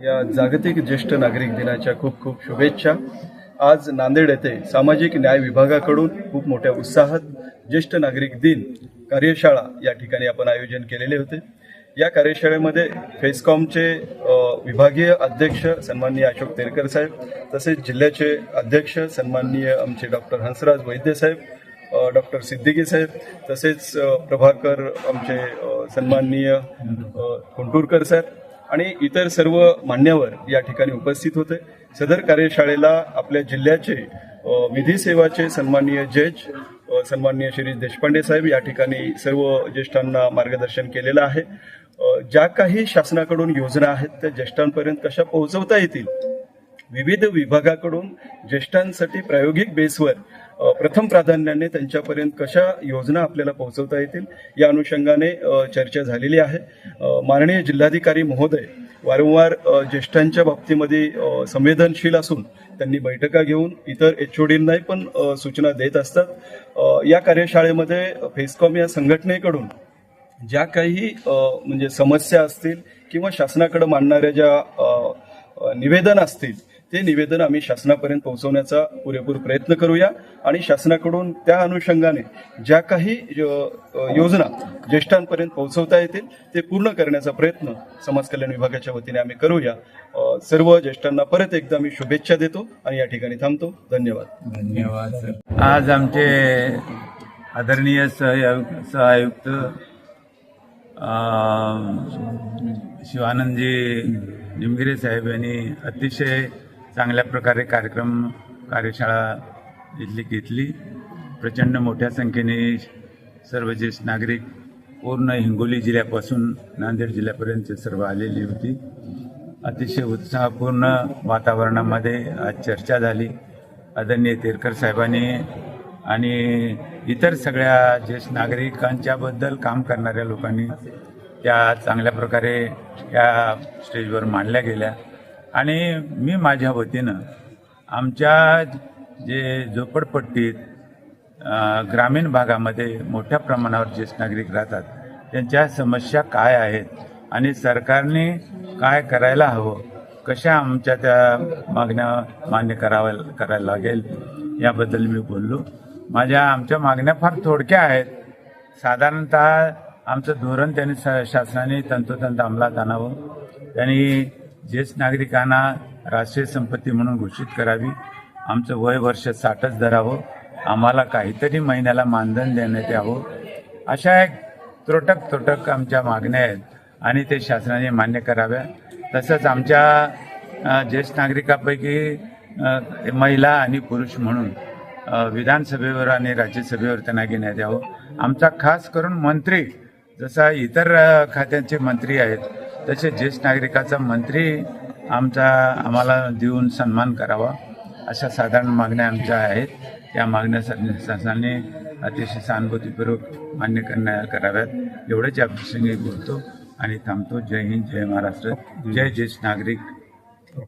या जागतिक ज्येष्ठ नागरिक दिनाच्या खूप खूप शुभेच्छा. आज नांदेड येथे सामाजिक न्याय विभागाकडून खूप मोठ्या उत्साहात ज्येष्ठ नागरिक दिन कार्यशाळा या ठिकाणी आपण आयोजन केलेले होते. या कार्यशाळेमध्ये फेसकॉमचे विभागीय अध्यक्ष सन्माननीय अशोक तेरकर साहेब तसेच जिल्ह्याचे अध्यक्ष सन्माननीय आमचे डॉक्टर हंसराज वैद्य साहेब डॉक्टर सिद्दीकी साहेब तसेच प्रभाकर आमचे सन्माननीय अ, कुंटूरकर आणि इतर सर्व मान्यवर या ठिकाणी उपस्थित होते. सदर कार्यशाळेला आपल्या जिल्ह्याचे विधी सेवाचे सन्माननीय जज सन्माननीय श्री देशपांडे साहेब या ठिकाणी सर्व ज्येष्ठांना मार्गदर्शन केलेलं आहे. ज्या काही शासनाकडून योजना आहेत त्या ज्येष्ठांपर्यंत कशा पोहोचवता येतील? विविध विभागाकडून ज्येष्ठांसाठी प्रायोगिक बेसवर प्रथम प्राधान्याने त्यांच्यापर्यंत कशा योजना आपल्याला पोहोचवता येतील या अनुषंगाने चर्चा झालेली आहे. माननीय जिल्हाधिकारी महोदय वारंवार ज्येष्ठांच्या बाबतीमध्ये संवेदनशील असून त्यांनी बैठका घेऊन इतर एच ओडींनाही पण सूचना देत असतात. या कार्यशाळेमध्ये फेसकॉम या संघटनेकडून ज्या काही म्हणजे समस्या असतील किंवा शासनाकडे मांडणाऱ्या ज्या निवेदन असतील ते निवेदन आम्ही शासनापर्यंत पोहोचवण्याचा पुरेपूर प्रयत्न करूया. आणि शासनाकडून त्या अनुषंगाने ज्या काही योजना ज्येष्ठांपर्यंत पोहोचवता येतील ते पूर्ण करण्याचा प्रयत्न समाज कल्याण विभागाच्या वतीने आम्ही करूया. सर्व ज्येष्ठांना परत एकदा मी शुभेच्छा देतो आणि या ठिकाणी थांबतो. धन्यवाद. धन्यवाद सर. आज आमचे आदरणीय सहआयुक्त शिवानंदजी निमगिरे साहेब यांनी अतिशय चांगल्या प्रकारे कार्यक्रम कार्यशाळा इथली घेतली. प्रचंड मोठ्या संख्येने सर्व ज्येष्ठ नागरिक पूर्ण हिंगोली जिल्ह्यापासून नांदेड जिल्ह्यापर्यंत सर्व आलेली होती. अतिशय उत्साहपूर्ण वातावरणामध्ये आज चर्चा झाली. आदरणीय तेरकर साहेबांनी आणि इतर सगळ्या ज्येष्ठ नागरिकांच्याबद्दल काम करणाऱ्या लोकांनी त्या चांगल्या प्रकारे या स्टेजवर मांडल्या गेल्या. आणि मी माझ्या वतीनं आमच्या जे झोपडपट्टीत ग्रामीण भागामध्ये मोठ्या प्रमाणावर ज्येष्ठ नागरिक राहतात त्यांच्या समस्या काय आहेत आणि सरकारने काय करायला हवं कशा आमच्या त्या मागण्या मान्य कराव्या करायला लागेल याबद्दल मी बोललो. माझ्या आमच्या मागण्या फार थोडक्या आहेत. साधारणतः आमचं धोरण त्यांनी शासनाने तंतोतंत अंमलात आणावं. त्यांनी ज्येष्ठ नागरिकांना राष्ट्रीय संपत्ती म्हणून घोषित करावी. आमचं वय वर्ष साठच धरावं. आम्हाला काहीतरी महिन्याला मानधन देण्यात यावं. अशा एक त्रोटक त्रोटक आमच्या मागण्या आहेत आणि ते शासनाने मान्य कराव्या. तसंच आमच्या ज्येष्ठ नागरिकापैकी महिला आणि पुरुष म्हणून विधानसभेवर आणि राज्यसभेवर त्यांना घेण्यात यावं. आमचा खास करून मंत्री जसा इतर खात्यांचे मंत्री आहेत तसे ज्येष्ठ नागरिकाचा मंत्री आमचा आम्हाला देऊन सन्मान करावा अशा साधारण मागण्या आमच्या आहेत. त्या मागण्या शासनाने अतिशय सहानुभूतीपूर्वक मान्य करण्या कराव्यात. एवढंच या प्रसंगी बोलतो आणि थांबतो. जय हिंद जय महाराष्ट्र. जय ज्येष्ठ नागरिक.